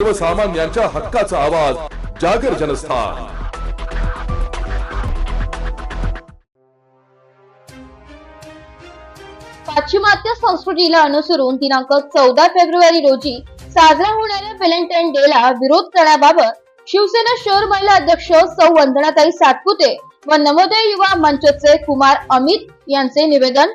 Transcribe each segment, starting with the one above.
सर्वसामान्यांच्या हक्काचा आवाज जागर जनस्थान. पाश्चिमात्य संस्कृतीला अनुसरून दिनांक चौदा फेब्रुवारी रोजी साजरा होणाऱ्या व्हॅलेंटाईन डेला विरोध करण्याबाबत शिवसेना शहर महिला अध्यक्ष सौ वंदनाताई सातपुते व नवोदय युवा मंचचे कुमार अमित यांचे निवेदन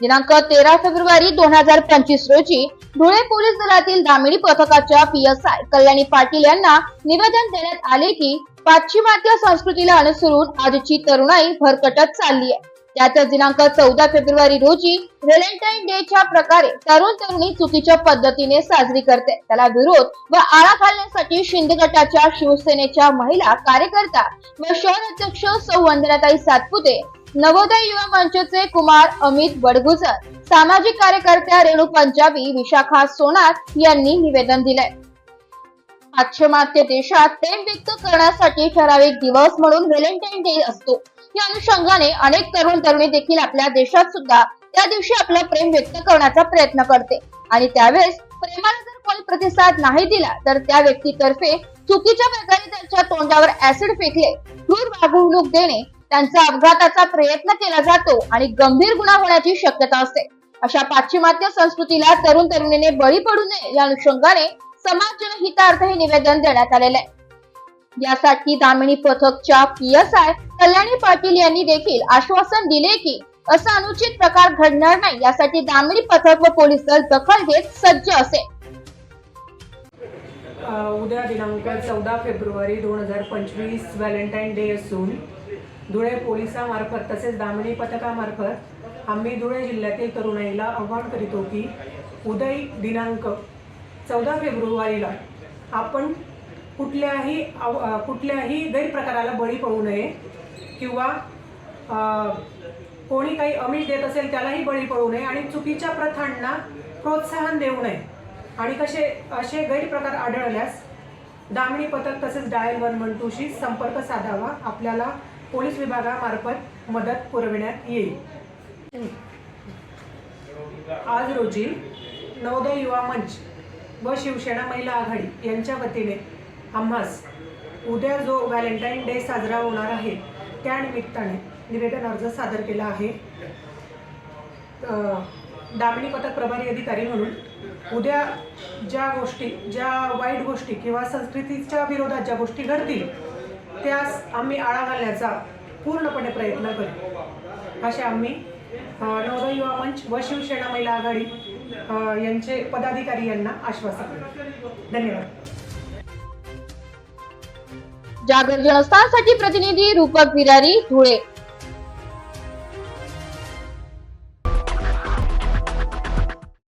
दिनांक तेरा फेब्रुवारी दोन हजार पंचवीस रोजी धुळे पोलीस दलातील दामिनी पथकाच्या पीएसआय कल्याणी पाटील यांना निवेदन देण्यात आले की पाश्चिमात्य संस्कृतीला अनुसरून आजची तरुणाई भरकटत चालली आहे. त्याचा दिनांक चौदा फेब्रुवारी रोजी व्हॅलेंटाईन डे च्या प्रकारे तरुण तरुणी चुकीच्या पद्धतीने साजरी करते. त्याला विरोध व आळा घालण्यासाठी शिंदे गटाच्या शिवसेनेच्या महिला कार्यकर्ता व शहर अध्यक्ष सौ वंदनाताई सातपुते नवोदय युवा मंचचे कुमार अमित बडगुजर सामाजिक कार्यकर्त्या रेणू पंजाबी विशाखा सोनार यांनी निवेदन दिलंय. पाश्चिमात्य देशात प्रेम व्यक्त करण्यासाठी ठराविक दिवस म्हणून व्हॅलेंटाईन डे असतो. या अनुषंगाने अनेक तरुण तरुणी देखील आपल्या देशात सुद्धा त्या दिवशी आपलं प्रेम व्यक्त करण्याचा प्रयत्न करते. आणि त्यावेळेस प्रेमाला जर कोणी प्रतिसाद नाही दिला तर त्या व्यक्तीतर्फे चुकीच्या प्रकारे त्यांच्या तोंडावर ऍसिड फेकले क्रूर वागणूक देणे त्यांचा अपघाताचा प्रयत्न केला जातो आणि गंभीर गुन्हा होण्याची शक्यता असते. अशा पाश्चिमात्य संस्कृतीला तरुण तरुणीने बळी पडू नये या अनुषंगाने समाज जनहितार्थ हे निवेदन देण्यात आलेले आहे. यासाठी दामिनी पथकच्या पीएसआय कल्याणी पाटील यांनी देखील आश्वासन दिले की असा अनुचित प्रकार घडणार नाही. यासाठी दामिनी पथक व पोलीस दल दखल घेत सज्ज असे. उद्या दिनांक चौदा फेब्रुवारी दोन हजार पंचवीस व्हॅलेंटाईन डे असून धुळे पोलिसामार्फत तसेच दामिनी पथकामार्फत आम्ही धुळे जिल्ह्यातील तरुणाईला आव्हान करीतो की उदय दिनांक चौदा फेब्रुवारीला आपण कुठल्याही आव- कुठल्याही गैरप्रकाराला बळी पडू नये किंवा कोणी काही अमिष देत असेल त्यालाही बळी पडू नये आणि चुकीच्या प्रथांना प्रोत्साहन देऊ नये. आणि कसे असे गैरप्रकार आढळल्यास दामिनी पथक तसेच डायल वन वन टूशी संपर्क साधावा. आपल्याला पोलीस विभागामार्फत मदत पुरविण्यात येईल. आज रोजी नवोदय युवा मंच व शिवसेना महिला आघाडी यांच्या वतीने आम्हास उद्या जो व्हॅलेंटाईन डे साजरा होणार आहे त्यानिमित्ताने निवेदन अर्ज सादर केला आहे. दामिनी पथक प्रभारी अधिकारी म्हणून उद्या ज्या गोष्टी ज्या वाईट गोष्टी किंवा संस्कृतीच्या विरोधात ज्या गोष्टी घडतील त्यास आम्ही आळा घालण्याचा पूर्णपणे प्रयत्न करू. असे आम्ही अ, नवोदय युवा मंच व शिवसेना महिला आघाडी यांचे पदाधिकारी यांना आश्वासन धन्यवाद. जागर जनस्थानसाठी प्रतिनिधी रूपक विरारी धुळे.